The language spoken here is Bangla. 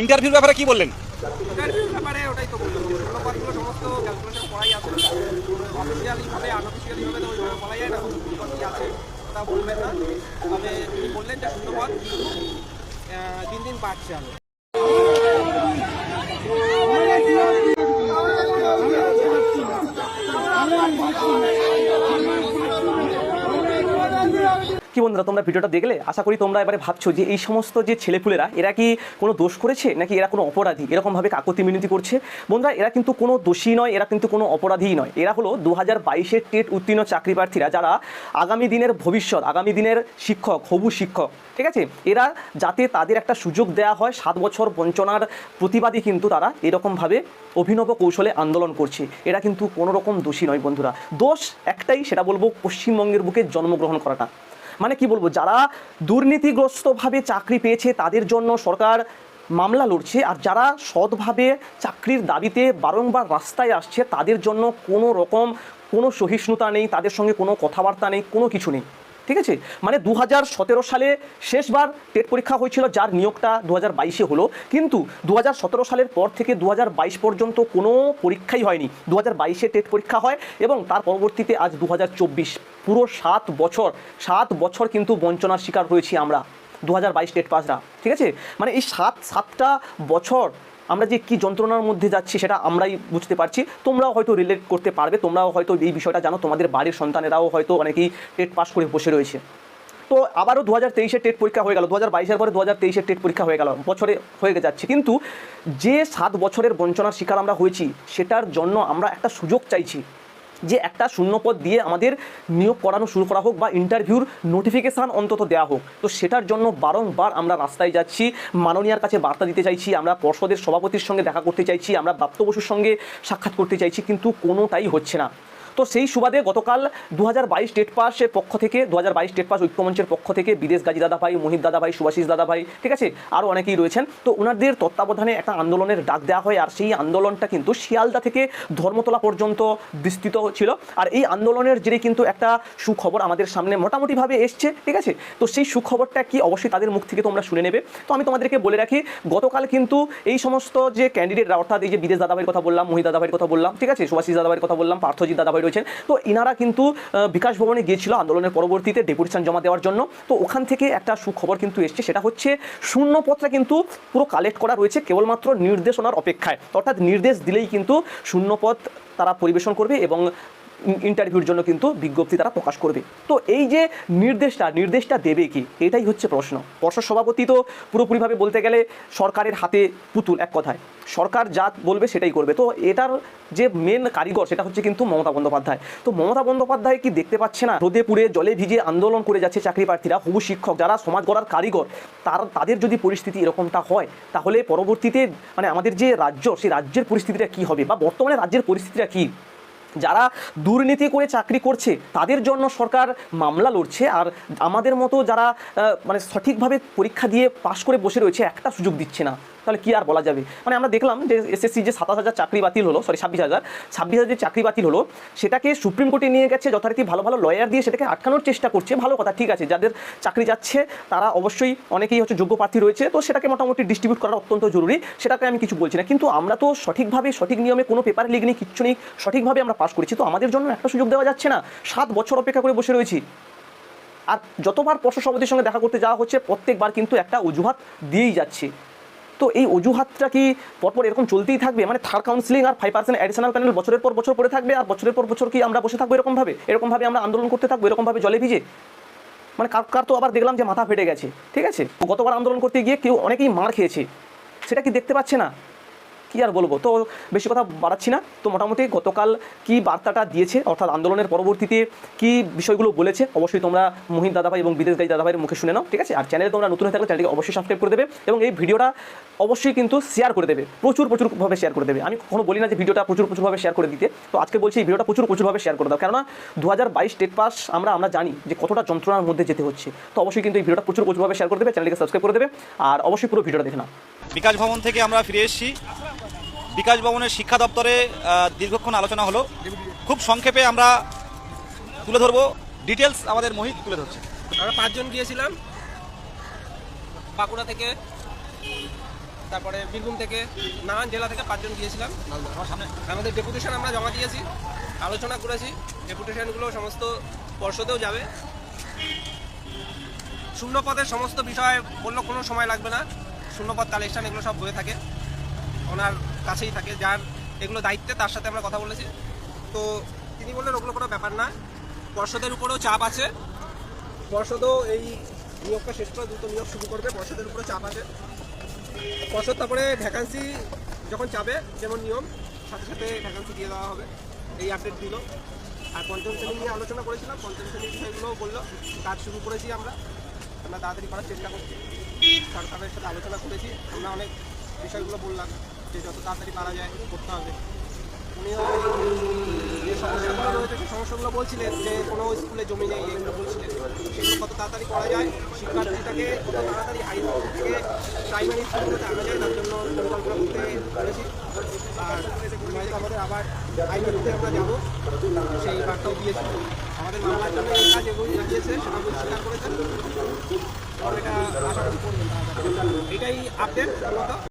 ইন্টারভিউর ব্যাপারে কি বললেন? ইন্টারভিউর ব্যাপারে ওটাই তো কথাগুলো সমস্ত আছে। তো বলা যায় না। বলবেন না। তবে বললেন যে শূন্যপদ দিন দিন বাড়ছে কি বন্ধুরা, তোমরা ভিডিওটা দেখলে? আশা করি তোমরা এবারে ভাবছ যে এই সমস্ত যে ছেলেপুলেরা, এরা কি কোনো দোষ করেছে? নাকি এরা কোনো অপরাধী? এরকমভাবে কাকতি মিনতি করছে। বন্ধুরা, এরা কিন্তু কোনো দোষী নয়, এরা কিন্তু কোনো অপরাধী নয়। এরা হলো দু হাজার বাইশের টেট উত্তীর্ণ চাকরি প্রার্থীরা যারা আগামী দিনের ভবিষ্যৎ, আগামী দিনের শিক্ষক, হবু শিক্ষক, ঠিক আছে? এরা যাতে তাদের একটা সুযোগ দেওয়া হয়, সাত বছর বঞ্চনার প্রতিবাদী কিন্তু তারা এরকমভাবে অভিনব কৌশলে আন্দোলন করছে। এরা কিন্তু কোনো রকম দোষী নয় বন্ধুরা। দোষ একটাই, সেটা বলব, পশ্চিমবঙ্গের বুকে জন্মগ্রহণ করাটা। মানে কি বলব, যারা দুর্নীতিগ্রস্তভাবে চাকরি পেয়েছে তাদের জন্য সরকার মামলা লড়ছে আর যারা সৎভাবে চাকরির দাবিতে বারংবার রাস্তায় আসছে তাদের জন্য কোনো রকম কোনো সহিষ্ণুতা নেই, তাদের সঙ্গে কোনো কথাবার্তা নেই, কোনো কিছু নেই। ঠিক আছে? মানে দু হাজার সতেরো সালে শেষবার টেট পরীক্ষা হয়েছিল, যার নিয়োগটা দু হাজার হলো। কিন্তু দু হাজার সতেরো সালের পর থেকে দু হাজার বাইশ পর্যন্ত কোনো পরীক্ষাই হয়নি। দু হাজার টেট পরীক্ষা হয় এবং তার পরবর্তীতে আজ দু হাজার চব্বিশ। পুরো সাত বছর সাত বছর কিন্তু বঞ্চনার শিকার হয়েছি আমরা দু হাজার বাইশ টেট পাসরা ঠিক আছে? মানে এই সাত, সাতটা বছর আমরা যে কি যন্ত্রণার মধ্যে যাচ্ছি সেটা আমরাই বুঝতে পারছি। তোমরাও হয়তো রিলেট করতে পারবে, তোমরাও হয়তো এই বিষয়টা জানো, তোমাদের বাড়ির সন্তানেরাও হয়তো অনেকেই টেট পাস করে বসে রয়েছে। তো আবারও দু হাজার তেইশের টেট পরীক্ষা হয়ে গেল দু হাজার বাইশের পরে দু হাজার তেইশের টেট পরীক্ষা হয়ে গেল, বছরে হয়ে যাচ্ছে। কিন্তু যে সাত বছরের বঞ্চনার শিকার আমরা হয়েছি, সেটার জন্য আমরা একটা সুযোগ চাইছি। যে একটা শূন্য পদ দিয়ে আমাদের নিয়োগ করানো শুরু করা হোক বা ইন্টারভিউর নোটিফিকেশান অন্তত দেওয়া হোক। তো সেটার জন্য বারংবার আমরা রাস্তায় যাচ্ছি, মাননীয়ার কাছে বার্তা দিতে চাইছি, আমরা পর্ষদের সভাপতির সঙ্গে দেখা করতে চাইছি, আমরা প্রাপ্ত বসুর সঙ্গে সাক্ষাৎ করতে চাইছি, কিন্তু কোনোটাই হচ্ছে না। তো সেই সুবাদে গতকাল দু হাজার বাইশ টেট পাসের পক্ষ থেকে দু হাজার বাইশ টেট পাস ঐক্যমঞ্চের পক্ষ থেকে বিদেশ গাজী দাদা ভাই মোহিত দাদা ভাই সুভাষিস দাদা ভাই ঠিক আছে আরও অনেকেই রয়েছেন। তো ওনাদের তত্ত্বাবধানে একটা আন্দোলনের ডাক দেওয়া হয় আর সেই আন্দোলনটা কিন্তু শিয়ালদা থেকে ধর্মতলা পর্যন্ত বিস্তৃত ছিল। আর এই আন্দোলনের জেরে কিন্তু একটা সুখবর আমাদের সামনে মোটামুটিভাবে এসছে, ঠিক আছে? তো সেই সুখবরটা কি অবশ্যই তাদের মুখ থেকে তোমরা শুনে নেবে। তো আমি তোমাদেরকে বলে রাখি, গতকাল কিন্তু এই সমস্ত যে ক্যান্ডিডেটরা অর্থাৎ এই যে বিদেশ দাদাভাইয়ের কথা বললাম, মহিত দাদাভাইয়ের কথা বললাম, ঠিক আছে, সুভাষিস দাদাভাইয়ের কথা বললাম, পার্থজিৎ দাদাভাই রয়েছেন। তো ইনারা কিন্তু বিকাশ ভবনে গিয়েছিল আন্দোলনের পরবর্তীতে ডেপুটেশন জমা দেওয়ার জন্য। তো ওখান থেকে একটা সুখবর কিন্তু এসছে, সেটা হচ্ছে শূন্যপত্রা কিন্তু পুরো কালেক্ট করা রয়েছে কেবলমাত্র নির্দেশনার অপেক্ষায়। অর্থাৎ নির্দেশ দিলেই কিন্তু শূন্যপথ তারা পরিবেশন করবে এবং ইন্টারভিউর জন্য কিন্তু বিজ্ঞপ্তি তারা প্রকাশ করবে। তো এই যে নির্দেশটা নির্দেশটা দেবে কি? এটাই হচ্ছে প্রশ্ন। পর্ষদ সভাপতি তো পুরোপুরিভাবে বলতে গেলে সরকারের হাতে পুতুল এক কথায়। সরকার যা বলবে সেটাই করবে। তো এটার যে মেন কারিগর সেটা হচ্ছে কিন্তু মমতা বন্দ্যোপাধ্যায়। তো মমতা বন্দ্যোপাধ্যায় কি দেখতে পাচ্ছে না? রোদে পুড়ে জলে ভিজে আন্দোলন করে যাচ্ছে চাকরি প্রার্থীরা হবু শিক্ষক যারা সমাজ গড়ার কারিগর, তার, তাদের যদি পরিস্থিতি এরকমটা হয়, তাহলে পরবর্তীতে মানে আমাদের যে রাজ্য, সেই রাজ্যের পরিস্থিতিটা কি হবে? বা বর্তমানে রাজ্যের পরিস্থিতিটা কি? যারা দুর্নীতি করে চাকরি করছে, তাদের জন্য সরকার মামলা লড়ছে আর আমাদের মতো যারা মানে সঠিকভাবে পরীক্ষা দিয়ে পাশ করে বসে রয়েছে, একটা সুযোগ দিচ্ছে না। তাহলে কি আর বলা যাবে? মানে আমরা দেখলাম যে এসএসসি যে সাতাশ হাজার চাকরি বাতিল হলো সরি ছাব্বিশ হাজার ছাব্বিশ হাজার যে চাকরি বাতিল হলো, সেটাকে সুপ্রিম কোর্টে নিয়ে গেছে, যথারীতি ভালো ভালো লয়ার দিয়ে সেটাকে আটকানোর চেষ্টা করছে, ভালো কথা, ঠিক আছে, যাদের চাকরি যাচ্ছে, তারা অবশ্যই অনেকেই হচ্ছে যোগ্য প্রার্থী রয়েছে, তো সেটাকে মোটামুটি ডিস্ট্রিবিউট করা অত্যন্ত জরুরি, সেটাকে আমি কিছু বলছি না, কিন্তু আমরা তো সঠিকভাবে, সঠিক নিয়মে কোনো পেপারে লিখ নেই, কিচ্ছু নেই, সঠিকভাবে আমরা পাস করেছি, তো আমাদের জন্য একটা সুযোগ দেওয়া যাচ্ছে না, সাত বছর অপেক্ষা করে বসে রয়েছি। আর যতবার পর্ষদ সভাপতির সঙ্গে দেখা করতে যাওয়া হচ্ছে, প্রত্যেকবার কিন্তু একটা অজুহাত দিয়েই যাচ্ছে। তো এই অজুহাতটা কি পরপর এরকম চলতেই থাকবে? মানে থার্ড কাউন্সিলিং আর ফাইভ পার্সেন্ট অ্যাডিশনাল প্যানেল বছরের পর বছর পড়ে থাকবে আর বছরের পর বছর কি আমরা বসে থাকব এরকমভাবে? এরকমভাবে আমরা আন্দোলন করতে থাকব, এরকমভাবে জলে ভিজে? মানে কার কার তো আবার দেখলাম যে মাথা ফেটে গেছে, ঠিক আছে? গতবার আন্দোলন করতে গিয়ে কেউ অনেকেই মার খেয়েছে। সেটা কি দেখতে পাচ্ছে না? কি আর বলব? তো বেশি কথা বাড়াচ্ছি না। তো মোটামুটি গতকাল কি বার্তাটা দিয়েছে? অর্থাৎ আন্দোলনের পরবর্তীতে কি বিষয়গুলো বলেছে? অবশ্যই তোমরা মহিন দাদাভাই এবং বিদেশ গাই দাদাভাইয়ের মুখে শুনে নাও, ঠিক আছে? আর চ্যানেলে তোমরা নতুন হয়ে থাকলে চ্যানেলকে অবশ্যই সাবস্ক্রাইব করে দেবে এবং এই ভিডিওটা অবশ্যই কিন্তু শেয়ার করে দেবে। প্রচুর প্রচুরভাবে শেয়ার করে দেবে। আমি কখনো বলি না যে ভিডিওটা প্রচুর প্রচুরভাবে শেয়ার করে দিতে। তো আজকে বলছি এই ভিডিওটা প্রচুর প্রচুরভাবে শেয়ার করে দাও। কেননা দু হাজার বাইশ টেট পাস আমরা আমরা জানি যে কতটা যন্ত্রণার মধ্যে যেতে হচ্ছে। তো অবশ্যই কিন্তু এই ভিডিওটা প্রচুর প্রচুরভাবে শেয়ার করে দেবে চ্যানেলকে সাবস্ক্রাইব করে দেবে। আর অবশ্যই পুরো ভিডিওটা দেখে নাও। বিকাশ ভবন থেকে আমরা ফিরে এসেছি। বিকাশ ভবনের শিক্ষা দপ্তরে দীর্ঘক্ষণ আলোচনা হলো। খুব সংক্ষেপে আমরা তুলে ধরবো। ডিটেলস আমাদের মোহিত তুলে ধরছে। আমরা পাঁচজন গিয়েছিলাম। বাঁকুড়া থেকে, তারপরে বীরভূম থেকে নানান জেলা থেকে পাঁচজন গিয়েছিলাম। আমাদের ডেপুটেশন আমরা জমা দিয়েছি, আলোচনা করেছি। ডেপুটেশনগুলো সমস্ত পর্ষদেও যাবে। শূন্যপদের সমস্ত বিষয় বলল কোনো সময় লাগবে না। শূন্যপদ, কালেকশন এগুলো সব হয়ে থাকে। ওনার কাছেই থাকে। যার এগুলো দায়িত্বে তার সাথে আমরা কথা বলেছি। তো তিনি বললেন, ওগুলো কোনো ব্যাপার না। পর্ষদের উপরেও চাপ আছে। পর্ষদও এই নিয়োগটা শেষ করে দ্রুত নিয়োগ শুরু করবে। পর্ষদের উপরে চাপ আছে। পর্ষদ তারপরে ভ্যাকান্সি যখন চাবে, যেমন নিয়ম, সাথে সাথে ভ্যাকান্সি দিয়ে দেওয়া হবে। এই আপডেট দিল। আর পঞ্চম শ্রেণি নিয়ে আলোচনা করেছিলাম। পঞ্চম শ্রেণির বিষয়গুলোও বলল। কাজ শুরু করেছি আমরা। আমরা তাড়াতাড়ি করার চেষ্টা করছি। সরকারের সাথে আলোচনা করেছি। আমরা অনেক বিষয়গুলো বললাম যে যত তাড়াতাড়ি পারা যায় করতে হবে। সমস্যাগুলো বলছিলেন যে কোনো স্কুলে জমি নেই এগুলো সেগুলো কত তাড়াতাড়ি করা যায় শিক্ষার্থীটাকে কত তাড়াতাড়ি হাই থেকে প্রাইমারি যায় তার জন্য পরিকল্পনা আর আমাদের আবার আইনতে আমরা যাব সেই বার্তাও দিয়েছি আমাদের করেছেন এটা এটাই আপডেট মূলত